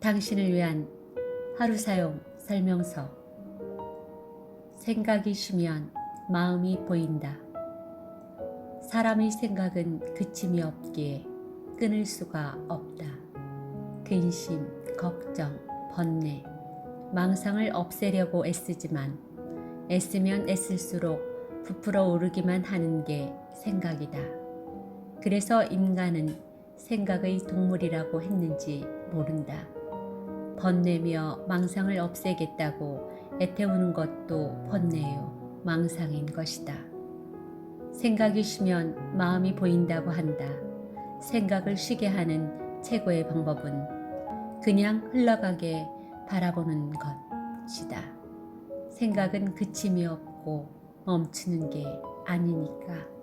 당신을 위한 하루 사용 설명서. 생각이 쉬면 마음이 보인다. 사람의 생각은 그침이 없기에 끊을 수가 없다. 근심, 걱정, 번뇌, 망상을 없애려고 애쓰지만 애쓰면 애쓸수록 부풀어 오르기만 하는 게 생각이다. 그래서 인간은 생각의 동물이라고 했는지 모른다. 번뇌며 망상을 없애겠다고 애태우는 것도 번뇌요, 망상인 것이다. 생각이 쉬면 마음이 보인다고 한다. 생각을 쉬게 하는 최고의 방법은 그냥 흘러가게 바라보는 것이다. 생각은 그침이 없고 멈추는 게 아니니까.